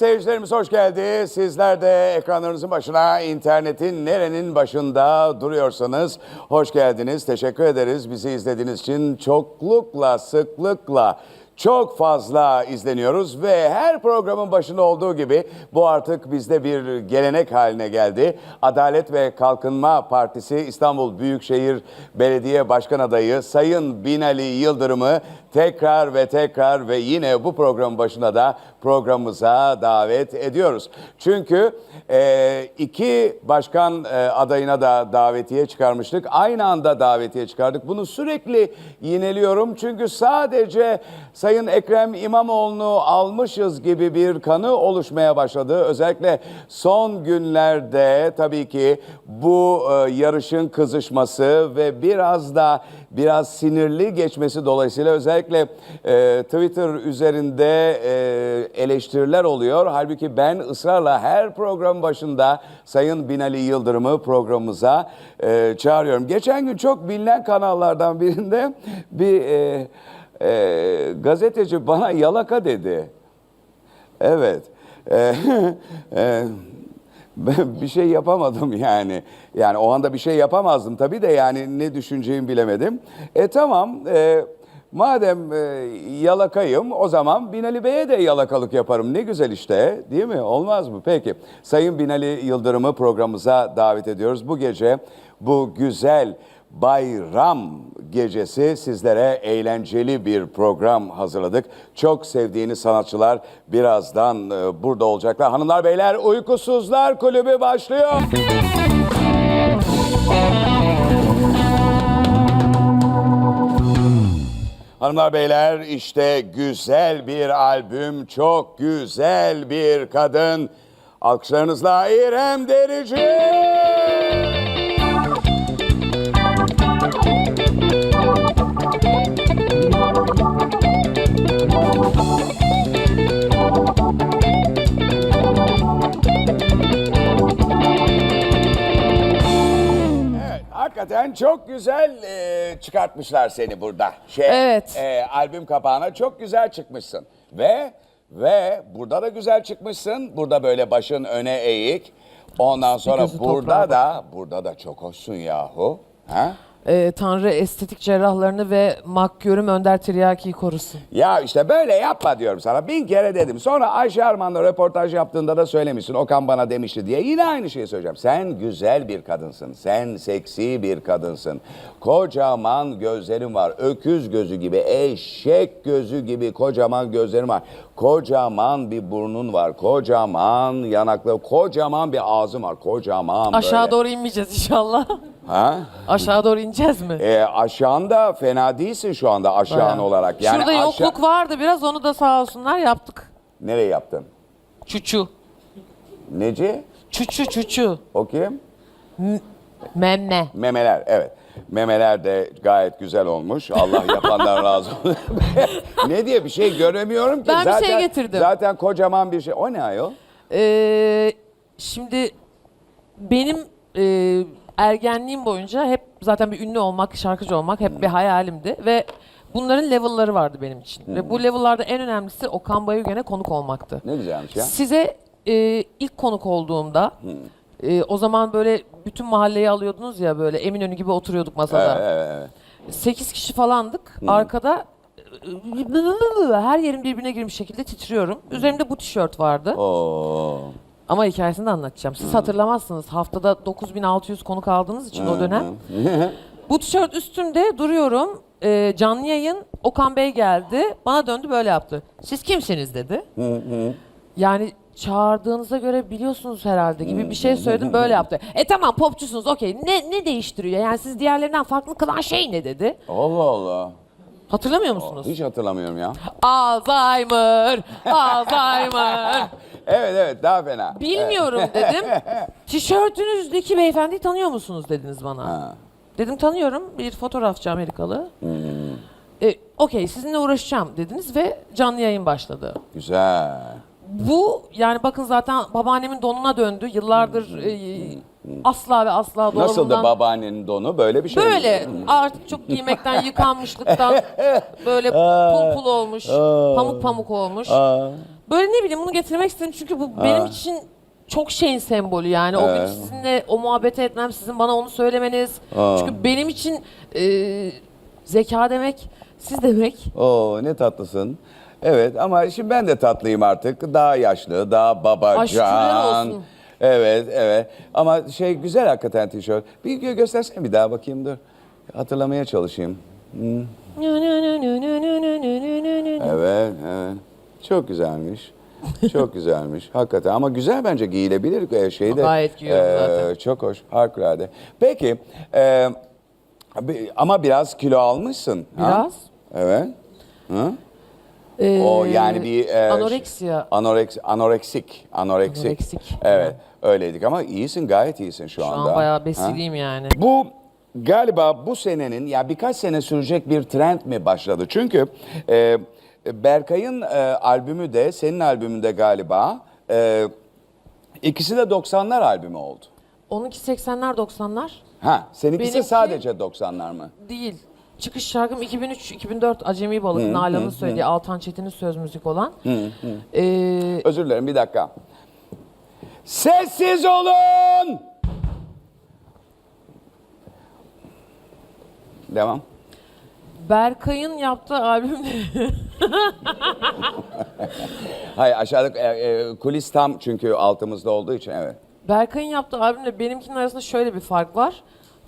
Seyircilerimiz hoş geldi. Sizler de ekranlarınızın başına, internetin nerenin başında duruyorsanız hoş geldiniz. Teşekkür ederiz bizi izlediğiniz için. Çoklukla, sıklıkla çok fazla izleniyoruz ve her programın başında olduğu gibi bu artık bizde bir gelenek haline geldi. Adalet ve Kalkınma Partisi İstanbul Büyükşehir Belediye Başkan Adayı Sayın Binali Yıldırım'ı tekrar ve tekrar ve yine bu programın başına da programımıza davet ediyoruz. Çünkü e, iki başkan e, adayına da davetiye çıkarmıştık. Aynı anda davetiye çıkardık. Bunu sürekli yineliyorum çünkü sadece Sayın Ekrem İmamoğlu'nu almışız gibi bir kanı oluşmaya başladı. Özellikle son günlerde tabii ki bu e, yarışın kızışması ve biraz da biraz sinirli geçmesi dolayısıyla özellikle e, Twitter üzerinde e, eleştiriler oluyor. Halbuki ben ısrarla her program başında Sayın Binali Yıldırım'ı programımıza e, çağırıyorum. Geçen gün çok bilinen kanallardan birinde bir e, e, gazeteci bana yalaka dedi. Evet. E, e, ben bir şey yapamadım yani. Yani o anda bir şey yapamazdım tabii de yani ne düşüneceğimi bilemedim. E tamam e, madem e, yalakayım o zaman Binali Bey'e de yalakalık yaparım. Ne güzel işte değil mi? Olmaz mı? Peki. Sayın Binali Yıldırım'ı programımıza davet ediyoruz. Bu gece bu güzel bayram gecesi sizlere eğlenceli bir program hazırladık. Çok sevdiğiniz sanatçılar birazdan e, burada olacaklar. Hanımlar beyler Uykusuzlar Kulübü başlıyor. Hanımlar beyler işte güzel bir albüm, çok güzel bir kadın. Alkışlarınızla İrem Derici. Hakikaten çok güzel e, çıkartmışlar seni burada. Şey, Evet. e, albüm kapağına çok güzel çıkmışsın. Ve ve burada da güzel çıkmışsın. Burada böyle başın öne eğik. Ondan sonra gözü burada toprağa da burada da çok hoşsun yahu. Ha? Ee, Tanrı estetik cerrahlarını ve makyörüm Önder Tiryaki'yi korusun. Ya işte böyle yapma diyorum sana. Bin kere dedim. Sonra Ayşe Arman'la röportaj yaptığında da söylemişsin. Okan bana demişti diye. Yine aynı şeyi söyleyeceğim. Sen güzel bir kadınsın. Sen seksi bir kadınsın. Kocaman gözlerin var. Öküz gözü gibi, eşek gözü gibi kocaman gözlerin var. Kocaman bir burnun var. Kocaman yanaklı, kocaman bir ağzın var. Kocaman Aşağı böyle. doğru inmeyeceğiz inşallah. Ha? Aşağı doğru ineceğiz mi? E, aşağında fena değilsin şu anda aşağın Bayağı. olarak. Yani Şurada aşağı- yokluk vardı biraz onu da sağ olsunlar yaptık. Nereye yaptın? Çuçu. Neci? Çuçu çuçu. O kim? Memme. Memeler, evet. Memeler de gayet güzel olmuş. Allah yapandan razı olsun. ne diye bir şey göremiyorum ki. Ben bir şey getirdim. Zaten kocaman bir şey. O ne ayol? Ee, şimdi benim e, ergenliğim boyunca hep zaten bir ünlü olmak, şarkıcı olmak hep bir hayalimdi ve bunların level'ları vardı benim için. Ve bu level'larda en önemlisi Okan Bayülgen'e konuk olmaktı. Ne güzelmiş ya. Size e, ilk konuk olduğumda e, o zaman böyle bütün mahalleyi alıyordunuz ya böyle Eminönü gibi oturuyorduk masada. Evet, evet, evet. 8 kişi falandık. Arkada e, her yerim birbirine girmiş şekilde titriyorum. Üzerimde bu tişört vardı. Oo. Ama hikayesini de anlatacağım. Siz hatırlamazsınız. Haftada 9600 konuk aldığınız için o dönem. Bu tişört üstümde duruyorum. Ee, canlı yayın Okan Bey geldi. Bana döndü böyle yaptı. Siz kimsiniz dedi. Yani çağırdığınıza göre biliyorsunuz herhalde gibi bir şey söyledim böyle yaptı. E tamam popçusunuz okey. Ne, ne değiştiriyor? Yani siz diğerlerinden farklı kılan şey ne dedi. Allah Allah. Hatırlamıyor musunuz? Hiç hatırlamıyorum ya. Alzheimer, Alzheimer. Evet evet daha fena. Bilmiyorum dedim. Tişörtünüzdeki beyefendiyi tanıyor musunuz dediniz bana. Ha. Dedim tanıyorum bir fotoğrafçı Amerikalı. E, Okey sizinle uğraşacağım dediniz ve canlı yayın başladı. Güzel. Bu yani bakın zaten babaannemin donuna döndü. Yıllardır e, asla ve asla dolabımdan... Nasıldı babaannenin donu? Böyle bir şey mi? Böyle artık çok giymekten yıkanmışlıktan böyle pul pul olmuş, pamuk pamuk olmuş. Böyle ne bileyim bunu getirmek istedim çünkü bu benim için çok şeyin sembolü yani. O gün Evet. sizinle o muhabbeti etmem, sizin bana onu söylemeniz. Aa. Çünkü benim için e, zeka demek, siz demek. Oo ne tatlısın. Evet ama şimdi ben de tatlıyım artık. Daha yaşlı, daha babacan. Şükürler olsun. Evet, evet. Ama şey güzel hakikaten tişört. Bir gö- göstersene bir daha bakayım dur. Hatırlamaya çalışayım. Evet, evet. Çok güzelmiş. Çok güzelmiş. Hakikaten ama güzel bence giyilebilir ee, şeyde. Gayet giyiyorum zaten. Çok hoş, harikulade. Peki, e, ama biraz kilo almışsın. ha? Biraz. Evet. Hı? Ee, O yani bir e, anoreksiya. anoreks anoreksik, anoreksik. Anoreksik. Evet, öyleydik ama iyisin, gayet iyisin şu, Şu anda. an bayağı Ha? besiliyim yani. Bu galiba bu senenin ya birkaç sene sürecek bir trend mi başladı? Çünkü e, Berkay'ın e, albümü de senin albümün de galiba e, ikisi de 90'lar albümü oldu. Onunki 80'ler 90'lar Ha, seninkisi Benimki- sadece 90'lar mı? değil. Çıkış şarkım 2003-2004 Acemi Balık Nalan'ın söylediği Altan Çetin'in söz müzik olan. Ee, Özür dilerim bir dakika. Sessiz olun! Devam. Berkay'ın yaptığı albümde Hayır aşağıda e, e, kulis tam çünkü altımızda olduğu için evet. Berkay'ın yaptığı albümle benimkinin arasında şöyle bir fark var.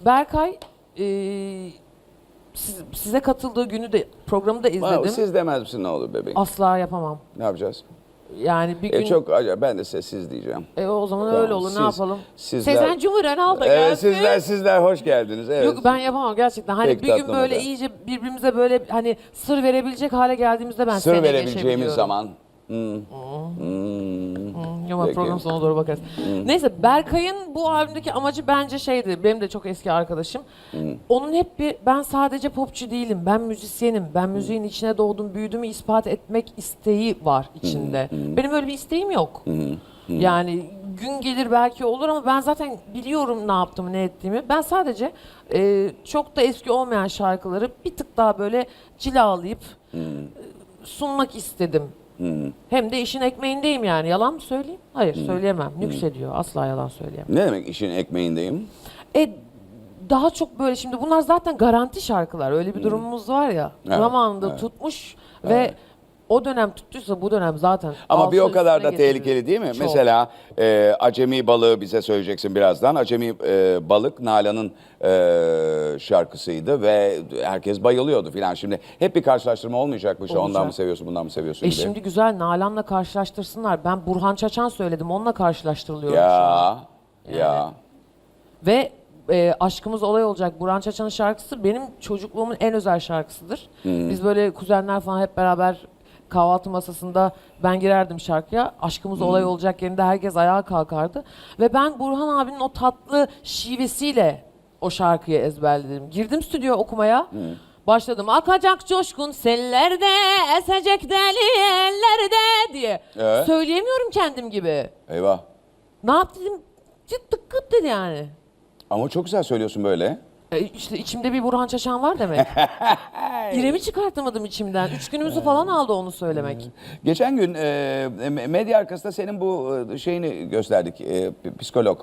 Berkay e, siz- size katıldığı günü de programı da izledim. Wow, siz demez misin ne olur bebeğim? Asla yapamam. Ne yapacağız? Yani bir gün E, çok acayip. Ben de sessiz diyeceğim. E, o zaman Tamam, öyle olur siz- ne yapalım? sizler- Sezen Cumhur'un al da Evet gelsin. sizler sizler hoş geldiniz. Evet. Yok ben yapamam gerçekten. Hani Peki, bir gün böyle hadi. iyice birbirimize böyle hani sır verebilecek hale geldiğimizde ben Sır verebileceğimiz zaman. Hmm. Hmm. Yok Peki. program sonuna doğru bakarız. Neyse Berkay'ın bu albümdeki amacı bence şeydi. Benim de çok eski arkadaşım. Onun hep bir ben sadece popçu değilim. Ben müzisyenim. Ben müziğin içine doğdum, büyüdüğümü ispat etmek isteği var içinde. Benim öyle bir isteğim yok. Yani gün gelir belki olur ama ben zaten biliyorum ne yaptığımı, ne ettiğimi. Ben sadece e, çok da eski olmayan şarkıları bir tık daha böyle cilalayıp e, sunmak istedim. Hem de işin ekmeğindeyim yani. Yalan mı söyleyeyim? Hayır söyleyemem. Nüksediyor. Asla yalan söyleyemem. Ne demek işin ekmeğindeyim? E daha çok böyle şimdi bunlar zaten garanti şarkılar. Öyle bir durumumuz var ya. Evet, Zamanında evet. tutmuş ve o dönem tuttuysa bu dönem zaten Ama bir o kadar da getirir. tehlikeli değil mi? Çok. Mesela e, acemi balığı bize söyleyeceksin birazdan. Acemi e, balık Nalan'ın e, şarkısıydı ve herkes bayılıyordu filan. Şimdi hep bir karşılaştırma olmayacak bu işte. Ondan Olacak. mı seviyorsun, bundan mı seviyorsun E gibi. şimdi güzel Nalan'la karşılaştırsınlar. Ben Burhan Çaçan söyledim. Onunla karşılaştırılıyorum şu an. Ya, ya. Ve e, Aşkımız Olay Olacak Burhan Çaçan'ın şarkısı benim çocukluğumun en özel şarkısıdır. Biz böyle kuzenler falan hep beraber kahvaltı masasında ben girerdim şarkıya. Aşkımız Olay Olacak yerinde herkes ayağa kalkardı. Ve ben Burhan abinin o tatlı şivesiyle o şarkıyı ezberledim. Girdim stüdyo okumaya. Başladım akacak coşkun sellerde esecek deli ellerde diye. Evet. Söyleyemiyorum kendim gibi. Eyvah. Ne yap dedim? Tık tık kıt dedi yani. Ama çok güzel söylüyorsun böyle. E işte içimde bir Burhan Çaşan var demek. İrem'i çıkartamadım içimden. Üç günümüzü falan aldı onu söylemek. Geçen gün e, me- medya arkasında senin bu e, şeyini gösterdik. E, psikolog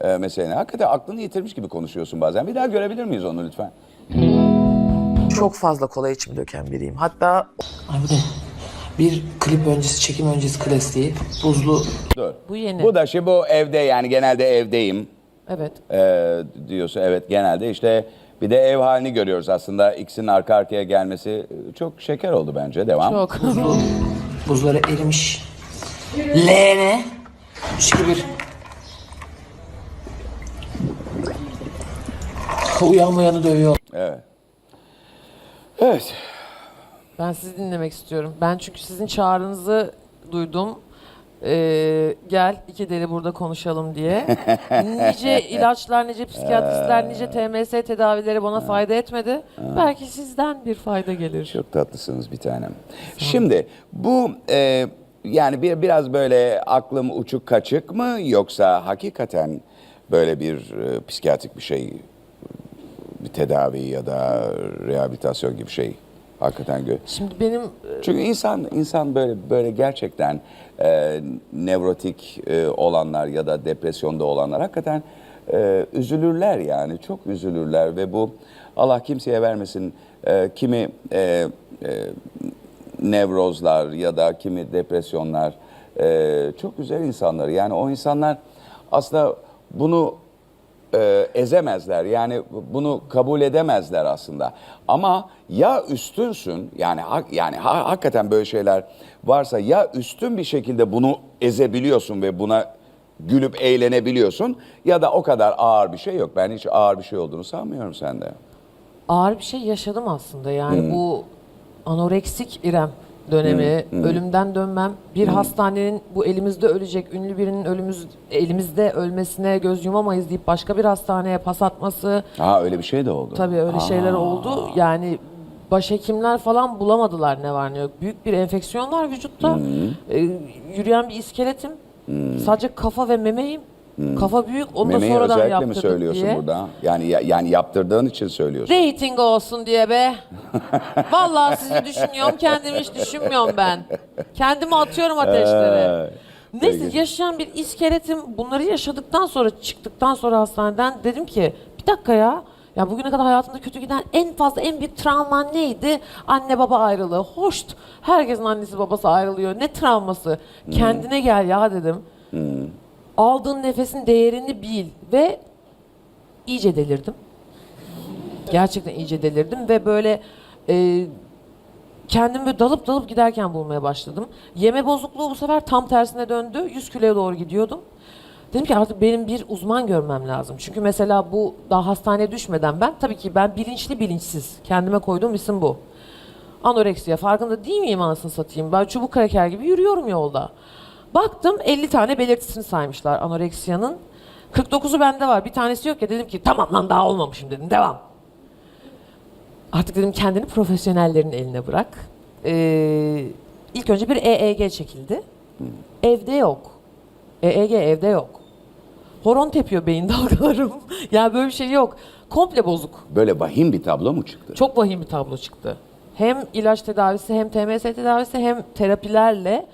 e, meseleni. Hakikaten aklını yitirmiş gibi konuşuyorsun bazen. Bir daha görebilir miyiz onu lütfen? Çok fazla kola içimi döken biriyim. Hatta Ay bu da bir klip öncesi, çekim öncesi klasiği. Buzlu Dur. Bu yeni. Bu da şey bu evde yani genelde evdeyim Evet. e, diyorsun. Evet genelde işte bir de ev halini görüyoruz aslında. İkisinin arka arkaya gelmesi e, çok şeker oldu bence. Devam. Çok. buzları erimiş. Leğene 3 2 1 Uyanmayanı dövüyor. Evet. Evet. ben sizi dinlemek istiyorum. Ben çünkü sizin çağrınızı duydum. Ee, gel iki deli burada konuşalım diye. nice ilaçlar, nice psikiyatristler, nice TMS tedavileri bana fayda etmedi. Belki sizden bir fayda gelir. Çok tatlısınız bir tanem. Şimdi bu e, yani bir biraz böyle aklım uçuk kaçık mı yoksa hakikaten böyle bir e, psikiyatrik bir şey bir tedavi ya da rehabilitasyon gibi şey hakikaten gö- Şimdi benim Çünkü insan insan böyle böyle gerçekten e, nevrotik e, olanlar ya da depresyonda olanlar hakikaten e, üzülürler yani çok üzülürler ve bu Allah kimseye vermesin e, kimi e, e, nevrozlar ya da kimi depresyonlar e, çok güzel insanlar. Yani o insanlar aslında bunu e, ezemezler. Yani bunu kabul edemezler aslında. Ama ya üstünsün yani hak- yani ha- hakikaten böyle şeyler varsa ya üstün bir şekilde bunu ezebiliyorsun ve buna gülüp eğlenebiliyorsun ya da o kadar ağır bir şey yok. Ben hiç ağır bir şey olduğunu sanmıyorum sende. ağır bir şey yaşadım aslında. Yani bu anoreksik İrem dönemi, ölümden dönmem, bir hastanenin bu elimizde ölecek ünlü birinin ölümüz elimizde ölmesine göz yumamayız deyip başka bir hastaneye pas atması. Ha öyle bir şey de oldu. Tabii öyle şeyler oldu. Yani başhekimler falan bulamadılar ne var ne yok. Büyük bir enfeksiyon var vücutta. Ee, yürüyen bir iskeletim. Sadece kafa ve memeyim. Kafa büyük. Onu Memeyi da sonradan özellikle mi yaptırdık söylüyorsun diye. burada? Yani ya- yani yaptırdığın için söylüyorsun. Rating olsun diye be. Vallahi sizi düşünüyorum, kendimi hiç düşünmüyorum ben. Kendimi atıyorum ateşlere. Neyse peki. yaşayan bir iskeletim bunları yaşadıktan sonra çıktıktan sonra hastaneden dedim ki bir dakika ya ya bugüne kadar hayatında kötü giden en fazla en büyük travman neydi? Anne baba ayrılığı. Hoş. Herkesin annesi babası ayrılıyor. Ne travması? Kendine gel ya dedim. Aldığın nefesin değerini bil ve iyice delirdim. Gerçekten iyice delirdim ve böyle e, kendimi böyle dalıp dalıp giderken bulmaya başladım. Yeme bozukluğu bu sefer tam tersine döndü. 100 kiloya doğru gidiyordum. Dedim ki artık benim bir uzman görmem lazım. Çünkü mesela bu daha hastaneye düşmeden ben tabii ki ben bilinçli bilinçsiz kendime koyduğum isim bu. Anoreksiya farkında değil miyim anasını satayım? Ben çubuk kraker gibi yürüyorum yolda. Baktım 50 tane belirtisini saymışlar anoreksiyanın. 49'u bende var. Bir tanesi yok ya dedim ki tamam lan daha olmamışım dedim. Devam. Artık dedim kendini profesyonellerin eline bırak. Ee, ilk önce bir EEG çekildi. Evde yok. EEG evde yok. Horon tepiyor beyin dalgalarım. ya böyle bir şey yok. Komple bozuk. Böyle vahim bir tablo mu çıktı? Çok vahim bir tablo çıktı. Hem ilaç tedavisi hem TMS tedavisi hem terapilerle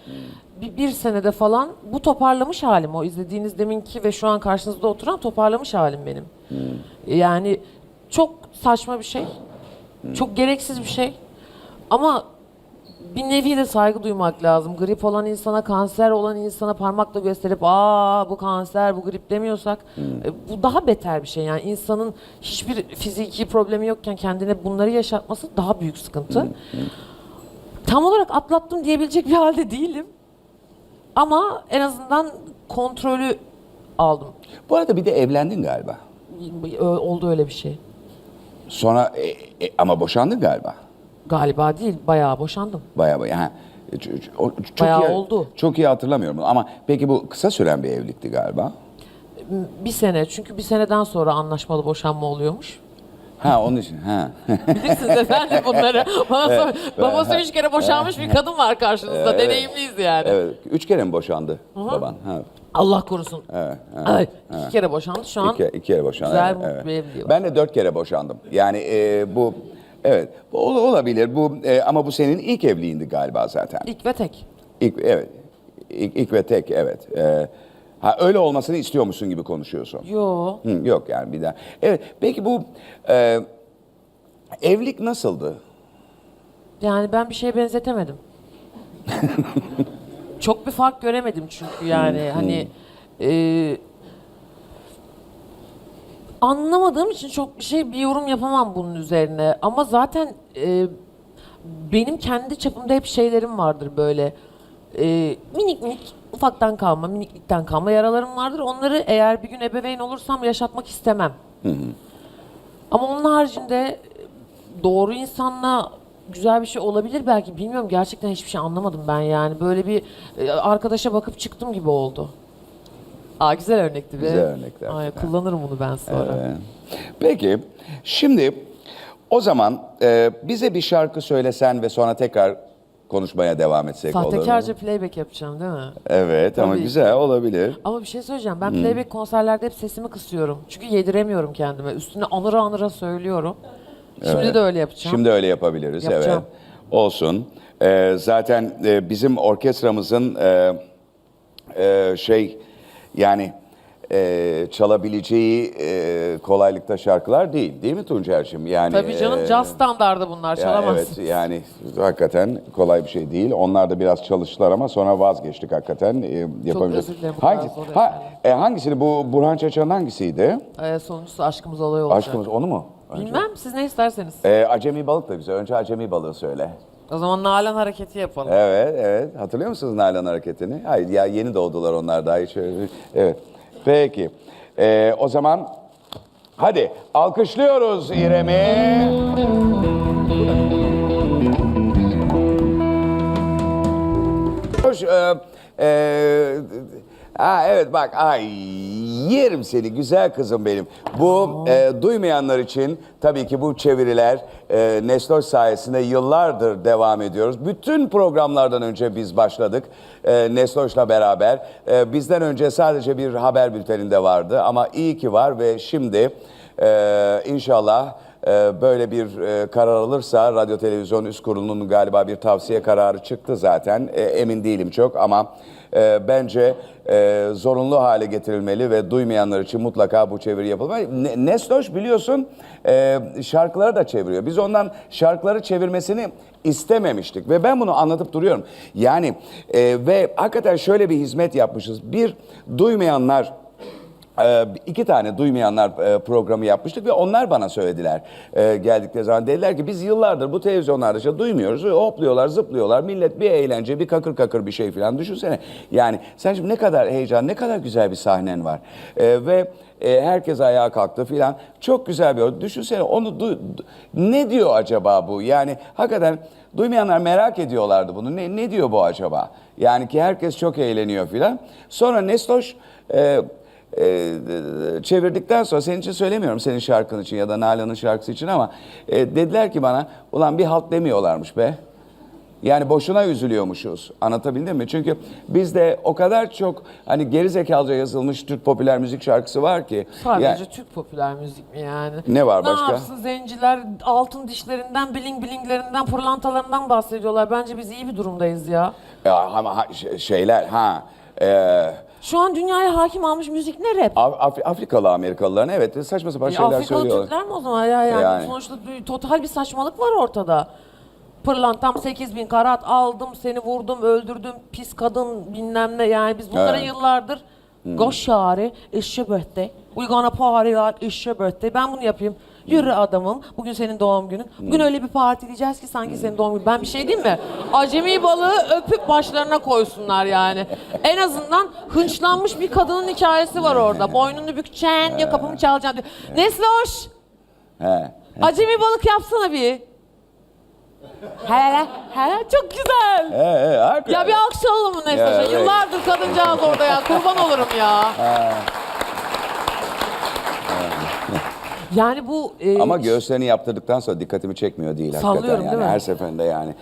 bir, bir senede falan bu toparlamış halim o izlediğiniz deminki ve şu an karşınızda oturan toparlamış halim benim. Yani çok saçma bir şey. Çok gereksiz bir şey. Ama bir nevi de saygı duymak lazım. Grip olan insana, kanser olan insana parmakla gösterip aa bu kanser, bu grip demiyorsak e, bu daha beter bir şey. Yani insanın hiçbir fiziki problemi yokken kendine bunları yaşatması daha büyük sıkıntı. Tam olarak atlattım diyebilecek bir halde değilim. Ama en azından kontrolü aldım. Bu arada bir de evlendin galiba. Ö- Oldu öyle bir şey. Sonra e, e, ama boşandın galiba. Galiba değil, bayağı boşandım. Bayağı bayağı. Ha, ç- ç- o- çok Bayağı iyi, oldu. Çok iyi hatırlamıyorum ama peki bu kısa süren bir evlilikti galiba. Bir sene, çünkü bir seneden sonra anlaşmalı boşanma oluyormuş. Ha onun için. Ha. Bilirsiniz efendim bunları. Bana sor, babası üç kere boşanmış bir kadın var karşınızda. Deneyimliyiz yani. evet. Üç kere mi boşandı baban? Ha. Allah korusun. Evet. evet. Ay, iki kere boşandı şu an. İki, iki kere boşandı. Güzel, evet, mutlu evet. evliliği var. Ben de dört kere boşandım. Yani e, bu evet bu olabilir bu e, ama bu senin ilk evliliğindi galiba zaten. İlk ve tek. İlk evet. İlk, ilk ve tek evet. E, ha öyle olmasını istiyormuşsun gibi konuşuyorsun. Yo. Hı, yok yani bir daha. Evet peki bu e, evlilik nasıldı? Yani ben bir şeye benzetemedim. Çok bir fark göremedim çünkü yani hani e, anlamadığım için çok bir şey bir yorum yapamam bunun üzerine. Ama zaten e, benim kendi çapımda hep şeylerim vardır böyle. E, minik minik ufaktan kalma, miniklikten kalma yaralarım vardır. Onları eğer bir gün ebeveyn olursam yaşatmak istemem. Ama onun haricinde doğru insanla güzel bir şey olabilir belki bilmiyorum gerçekten hiçbir şey anlamadım ben yani böyle bir e, arkadaşa bakıp çıktım gibi oldu. Aa güzel örnekti be. Güzel örnekti Ay, kullanırım bunu ben sonra. Ee, Peki şimdi o zaman e, bize bir şarkı söylesen ve sonra tekrar konuşmaya devam etsek olur mu? Sahtekarca playback yapacağım değil mi? Evet ama Tabii. güzel olabilir. Ama bir şey söyleyeceğim. Ben playback konserlerde hep sesimi kısıyorum. Çünkü yediremiyorum kendime. Üstüne anıra anıra söylüyorum. Şimdi de öyle yapacağım. Şimdi öyle yapabiliriz Yapacağım. evet. Olsun. Ee, zaten e, bizim orkestramızın e, e, şey yani e, çalabileceği e, kolaylıkta şarkılar değil. Değil mi Tuncer'cim? Yani, Tabii canım e, caz standardı bunlar ya çalamazsın. evet yani hakikaten kolay bir şey değil. Onlar da biraz çalıştılar ama sonra vazgeçtik hakikaten. E, yapamayacağız. özür dilerim, Hangi, ha, e, hangisini? Bu Burhan Çaçan'ın hangisiydi? Ee, sonuncusu aşkımız olay olacak. Aşkımız onu mu? Önce. Bilmem siz ne isterseniz. E, acemi balık da bize. Önce acemi balığı söyle. O zaman Nalan hareketi yapalım. Evet, evet. Hatırlıyor musunuz Nalan hareketini? Hayır, ya yeni doğdular onlar daha hiç. Evet. Peki. Ee, o zaman hadi alkışlıyoruz İrem'i. Hoş, e, e, ha, evet bak ay yerim seni güzel kızım benim. Bu e, duymayanlar için tabii ki bu çeviriler e, Nestor sayesinde yıllardır devam ediyoruz. Bütün programlardan önce biz başladık e, Nestor'la beraber. E, bizden önce sadece bir haber bülteninde vardı ama iyi ki var ve şimdi e, inşallah böyle bir e, karar alırsa Radyo Televizyon Üst Kurulu'nun galiba bir tavsiye kararı çıktı zaten. E, emin değilim çok ama e, bence zorunlu hale getirilmeli ve duymayanlar için mutlaka bu çeviri yapılmalı. Ne- Nestoş biliyorsun şarkıları da çeviriyor. Biz ondan şarkıları çevirmesini istememiştik ve ben bunu anlatıp duruyorum. Yani ve hakikaten şöyle bir hizmet yapmışız. Bir duymayanlar ee, iki tane duymayanlar e, programı yapmıştık ve onlar bana söylediler e, geldikleri zaman. Dediler ki biz yıllardır bu televizyonlarda işte duymuyoruz. Hopluyorlar, zıplıyorlar. Millet bir eğlence, bir kakır kakır bir şey falan. Düşünsene. Yani sen şimdi ne kadar heyecan, ne kadar güzel bir sahnen var. E, ve e, herkes ayağa kalktı filan. Çok güzel bir o. Düşünsene onu du- ne diyor acaba bu? Yani hakikaten duymayanlar merak ediyorlardı bunu. Ne, ne diyor bu acaba? Yani ki herkes çok eğleniyor filan. Sonra Nestoş e, e, çevirdikten sonra senin için söylemiyorum senin şarkın için ya da Nalan'ın şarkısı için ama e, dediler ki bana ulan bir halt demiyorlarmış be. Yani boşuna üzülüyormuşuz. Anlatabildim mi? Çünkü bizde o kadar çok hani geri zekalıca yazılmış Türk popüler müzik şarkısı var ki. Sadece Yani- Türk popüler müzik mi yani? Ne var başka? Ne yapsın zenciler altın dişlerinden, bling blinglerinden, pırlantalarından bahsediyorlar. Bence biz iyi bir durumdayız ya. ya ama ha- şeyler ha e, Şu an dünyaya hakim almış müzik ne rap? Af- Af- Afrikalı Amerikalıların evet saçma sapan Ya şeyler Afrikalı söylüyorlar. Türkler mi o zaman ya? Yani, Yani. sonuçta bir- total bir saçmalık var ortada. Pırlantam 8000 karat aldım, seni vurdum, öldürdüm, pis kadın bilmem ne. Yani biz bunlara Evet. Hmm. yıllardır Goş yari, işe birthday. We gonna party like işe birthday. Ben bunu yapayım. Yürü adamım. Bugün senin doğum günün. Bugün Hmm. öyle bir partileyeceğiz ki sanki senin doğum günün. Ben bir şey diyeyim mi? Acemi balığı öpüp başlarına koysunlar yani. En azından hınçlanmış bir kadının hikayesi var orada. Boynunu bükeceksin diyor, kapımı çalacaksın diyor. Nesloş! He. Acemi balık yapsana bir. He he çok güzel. He, he, harikulade. Ya bir alkış alalım mı Ya, evet. Yıllardır kadıncağız orada ya. Kurban olurum ya. Yani bu... e, Ama göğüslerini yaptırdıktan sonra dikkatimi çekmiyor değil hakikaten. Sallıyorum, yani. değil mi? Her seferinde yani.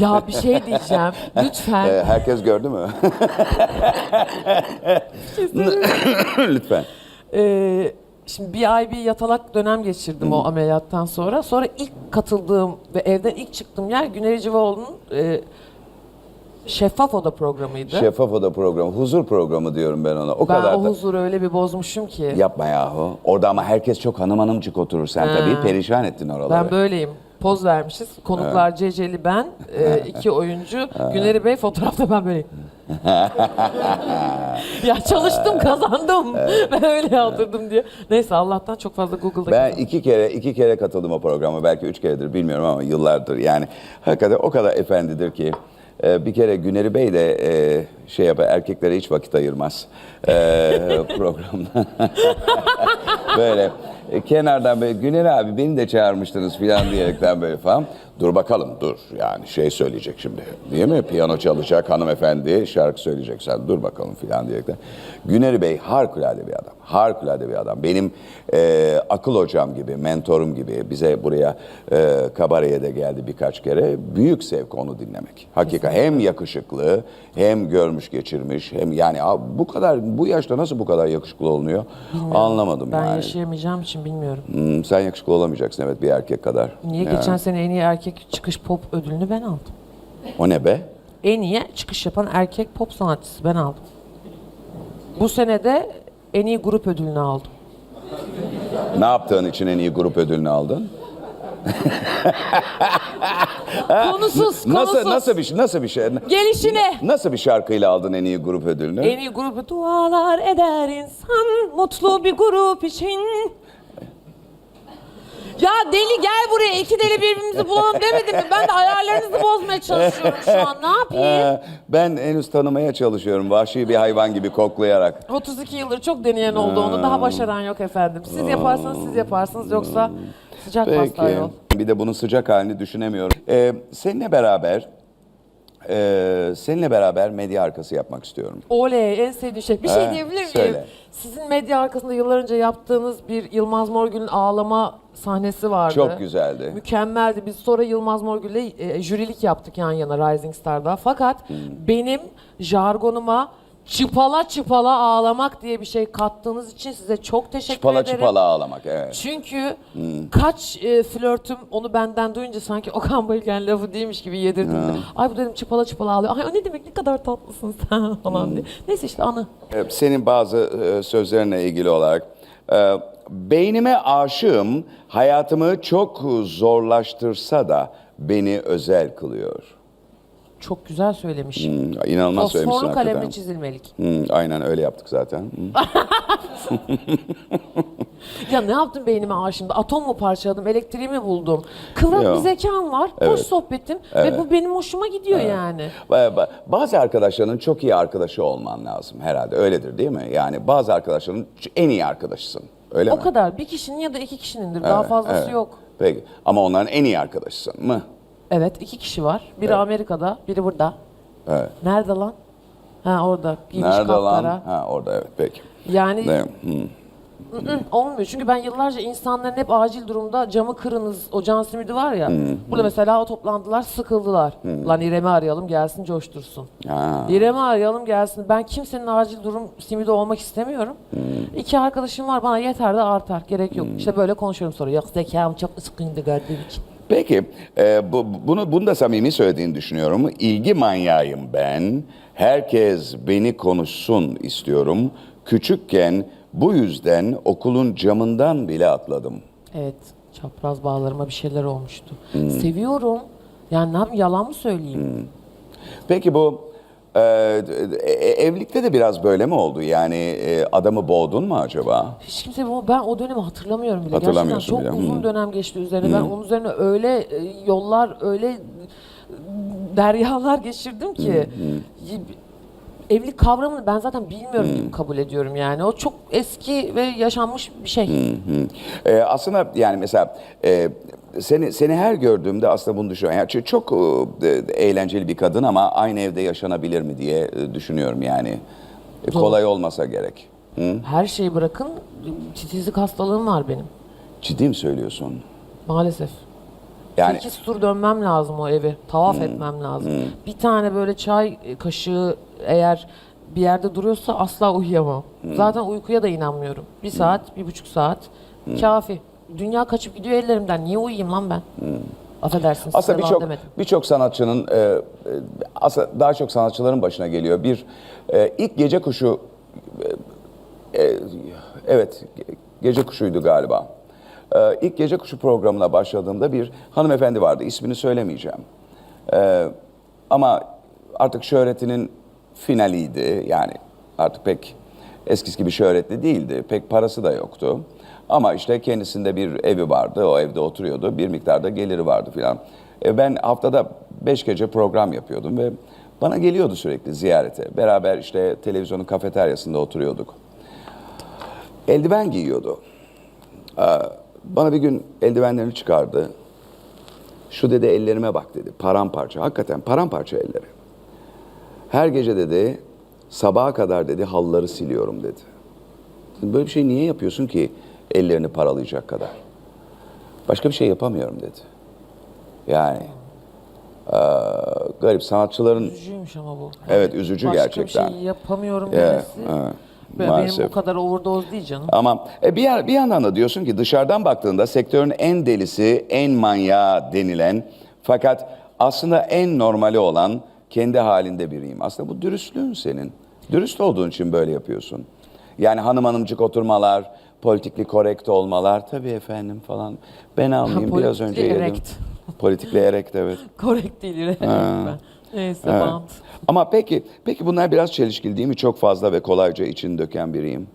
Ya bir şey diyeceğim. Lütfen. Ee, herkes gördü mü? Lütfen. Ee, şimdi bir ay bir yatalak dönem geçirdim o ameliyattan sonra. Sonra ilk katıldığım ve evden ilk çıktığım yer Güney Civaoğlu'nun e, Şeffaf Oda programıydı. Şeffaf Oda programı, huzur programı diyorum ben ona. O ben kadar o da... huzuru öyle bir bozmuşum ki. Yapma yahu. Orada ama herkes çok hanım hanımcık oturur. Sen Ha. tabii perişan ettin oraları. Ben böyleyim. Poz vermişiz. Konuklar Ceceli ben, e, iki oyuncu. Güneri Bey fotoğrafta ben böyleyim. ya çalıştım kazandım. ben öyle yaptırdım diye. Neyse Allah'tan çok fazla Google'da Ben iki kere iki kere katıldım o programa. Belki üç keredir bilmiyorum ama yıllardır. Yani hakikaten o kadar efendidir ki. Ee, bir kere Güneri Bey de e, şey yapar, erkeklere hiç vakit ayırmaz ee, programda. böyle e, kenardan böyle Güner abi beni de çağırmıştınız falan diyerekten böyle falan. Dur bakalım dur yani şey söyleyecek şimdi değil mi? Piyano çalacak hanımefendi şarkı söyleyecek sen dur bakalım falan diyerekten. Güneri Bey harikulade bir adam. Harikulade bir adam. Benim e, akıl hocam gibi, mentorum gibi bize buraya e, kabareye de geldi birkaç kere. Büyük zevk onu dinlemek. Hakikaten hem yakışıklı hem görmüş geçirmiş hem yani abi bu kadar bu yaşta nasıl bu kadar yakışıklı olunuyor anlamadım Ben yani. yaşayamayacağım için bilmiyorum. Hmm, sen yakışıklı olamayacaksın evet bir erkek kadar. Niye Ya. geçen sene en iyi erkek çıkış pop ödülünü ben aldım. O ne be? En iyi çıkış yapan erkek pop sanatçısı ben aldım. Bu sene de en iyi grup ödülünü aldım. Ne yaptığın için en iyi grup ödülünü aldın? Konusuz, konusuz. Nasıl nasıl bir şey? Nasıl bir şey? Gelişine. Nasıl bir şarkıyla aldın en iyi grup ödülünü? En iyi grubu dualar eder insan mutlu bir grup için. Ya deli gel buraya iki deli birbirimizi bulalım demedim mi? Ben de ayarlarınızı bozmaya çalışıyorum şu an. Ne yapayım? Ee, ben henüz tanımaya çalışıyorum. Vahşi bir hayvan gibi koklayarak. 32 yıldır çok deneyen oldu onu. Daha başaran yok efendim. Siz yaparsanız siz yaparsınız yoksa sıcak pasta yol. Bir de bunun sıcak halini düşünemiyorum. Ee, seninle beraber e, seninle beraber medya arkası yapmak istiyorum. Oley en sevdiğim şey. Bir şey diyebilir miyim? söyle. Sizin medya arkasında yıllar önce yaptığınız bir Yılmaz Morgül'ün ağlama sahnesi vardı. Çok güzeldi. Mükemmeldi. Biz sonra Yılmaz Morgül'le e, jürilik yaptık yan yana Rising Star'da. Fakat Hmm. benim jargonuma çıpala çıpala ağlamak diye bir şey kattığınız için size çok teşekkür Çıpala ederim. çıpala ağlamak evet. Çünkü Hmm. kaç e, flörtüm onu benden duyunca sanki Okan Bayülgen lafı değilmiş gibi yedirdim. de. Ay bu dedim çıpala çıpala ağlıyor. Ay o ne demek ne kadar tatlısın sen falan Hmm. diye. Neyse işte anı. Ee, Senin bazı e, sözlerinle ilgili olarak e, beynime aşığım hayatımı çok zorlaştırsa da beni özel kılıyor. Çok güzel söylemiş. Hmm, İnanılmaz söylemişsin Fosforlu kalemle hakikaten. çizilmelik. Hmm, aynen öyle yaptık zaten. Hmm. Ya ne yaptım beynime aşımda? Atom mu parçaladım? Elektriği mi buldum? Kıvrak bir zekam var. Evet. Hoş sohbetim. Ve bu benim hoşuma gidiyor yani. Ba- ba- Bazı arkadaşların çok iyi arkadaşı olman lazım herhalde. Öyledir değil mi? Yani bazı arkadaşların en iyi arkadaşısın. Öyle O mi? kadar. Bir kişinin ya da iki kişinindir. Daha Evet, fazlası evet. yok. Peki. Ama onların en iyi arkadaşısın mı? Evet iki kişi var. Biri Evet. Amerika'da, biri burada. Evet. Nerede lan? Ha orada. Geniş Nerede lan? Ha orada evet peki. Yani Ne? Hmm. Hı, olmuyor. Çünkü ben yıllarca insanların hep acil durumda camı kırınız, o can simidi var ya. Burada mesela o toplandılar, sıkıldılar. Lan İrem'i arayalım gelsin coştursun. Ha. İrem'i arayalım gelsin. Ben kimsenin acil durum simidi olmak istemiyorum. İki arkadaşım var bana yeter de artar. Gerek yok. İşte böyle konuşuyorum sonra. Yok zekam çok sıkıntı için. Peki, e, bu, bunu, bunu da samimi söylediğini düşünüyorum. İlgi manyağıyım ben. Herkes beni konuşsun istiyorum. Küçükken bu yüzden okulun camından bile atladım. Evet. Çapraz bağlarıma bir şeyler olmuştu. Seviyorum. Yani ne yapayım yalan mı söyleyeyim? Peki bu e, e, evlilikte de biraz böyle mi oldu? Yani e, adamı boğdun mu acaba? Hiç kimse bu- ben o dönemi hatırlamıyorum bile. Hatırlamıyorsun Gerçekten çok bile, uzun hı. dönem geçti üzerine. Ben onun üzerine öyle e, yollar, öyle e, deryalar geçirdim ki. Y- Evlilik kavramını ben zaten bilmiyorum gibi kabul ediyorum yani. O çok eski ve yaşanmış bir şey. Hı. E, aslında yani mesela e, seni seni her gördüğümde aslında bunu düşünüyorum. Yani çok e, eğlenceli bir kadın ama aynı evde yaşanabilir mi diye e, düşünüyorum yani. E, Zor. kolay olmasa gerek. Hı? Her şeyi bırakın. Titizlik hastalığım var benim. Ciddi mi söylüyorsun? Maalesef. Yani Sekiz tur dönmem lazım o evi. Tavaf etmem lazım. Bir tane böyle çay kaşığı eğer bir yerde duruyorsa asla uyuyamam. Zaten uykuya da inanmıyorum. Bir saat, bir buçuk saat kafi. Dünya kaçıp gidiyor ellerimden. Niye uyuyayım lan ben? Affedersiniz. aslında birçok birçok sanatçının e, e, aslında daha çok sanatçıların başına geliyor. Bir e, ilk gece kuşu e, e, evet ge- gece kuşuydu galiba. E, ilk gece kuşu programına başladığımda bir hanımefendi vardı. İsmini söylemeyeceğim. E, ama artık şöhretinin finaliydi. Yani artık pek eskisi gibi şöhretli değildi. Pek parası da yoktu. Ama işte kendisinde bir evi vardı. O evde oturuyordu. Bir miktarda geliri vardı filan. E, ben haftada beş gece program yapıyordum ve bana geliyordu sürekli ziyarete. Beraber işte televizyonun kafeteryasında oturuyorduk. Eldiven giyiyordu. Bana bir gün eldivenlerini çıkardı. Şu dedi ellerime bak dedi. Paramparça. Hakikaten paramparça elleri. Her gece dedi sabaha kadar dedi halları siliyorum dedi. Böyle bir şey niye yapıyorsun ki ellerini paralayacak kadar? Başka bir şey yapamıyorum dedi. Yani eee, garip sanatçıların Üzücüymüş ama bu. Evet, üzücü Başka gerçekten. bir şey yapamıyorum Evet, demesi. evet. Ve Maalesef. Benim bu kadar overdose değil canım. Ama e, bir, yer- bir yandan da diyorsun ki dışarıdan baktığında sektörün en delisi, en manyağı denilen fakat aslında en normali olan kendi halinde biriyim. Aslında bu dürüstlüğün senin. Dürüst olduğun için böyle yapıyorsun. Yani hanım hanımcık oturmalar, politikli korrekt olmalar tabii efendim falan. Ben almayayım biraz önce yedim. erekt. Politikli erekt evet. Korrekt değil yine. ben. Neyse Evet. bant. Ama peki peki bunlar biraz çelişkili değil mi? Çok fazla ve kolayca için döken biriyim.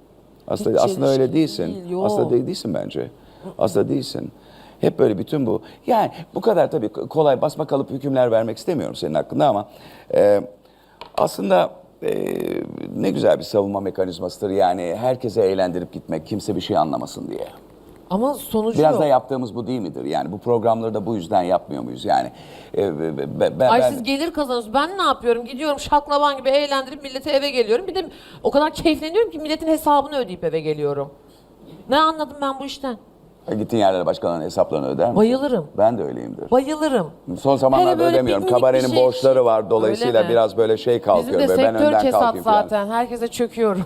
Aslında Hiç aslında öyle değilsin. değil, yok. aslında değil, değilsin bence. Aslında değilsin. Hep böyle bütün bu. Yani bu kadar tabii kolay basma kalıp hükümler vermek istemiyorum senin hakkında ama e, aslında e, ne güzel bir savunma mekanizmasıdır. Yani herkese eğlendirip gitmek, kimse bir şey anlamasın diye. Ama sonucu Biraz yok. da yaptığımız bu değil midir? Yani bu programları da bu yüzden yapmıyor muyuz? Yani e, be- be- be- ben, Ay siz gelir kazanıyorsunuz. Ben ne yapıyorum? Gidiyorum şaklaban gibi eğlendirip milleti eve geliyorum. Bir de o kadar keyifleniyorum ki milletin hesabını ödeyip eve geliyorum. Ne anladım ben bu işten? Gittiğin yerlere başkalarının hesaplarını öder misin? Bayılırım. Ben de öyleyimdir. Bayılırım. Son Hele zamanlarda böyle ödemiyorum. Kabarenin bir şey- borçları var. Dolayısıyla mi? biraz böyle şey Bizim kalkıyorum. de böyle ben sektör önden kesat kalkayım falan. zaten. Herkese çöküyorum.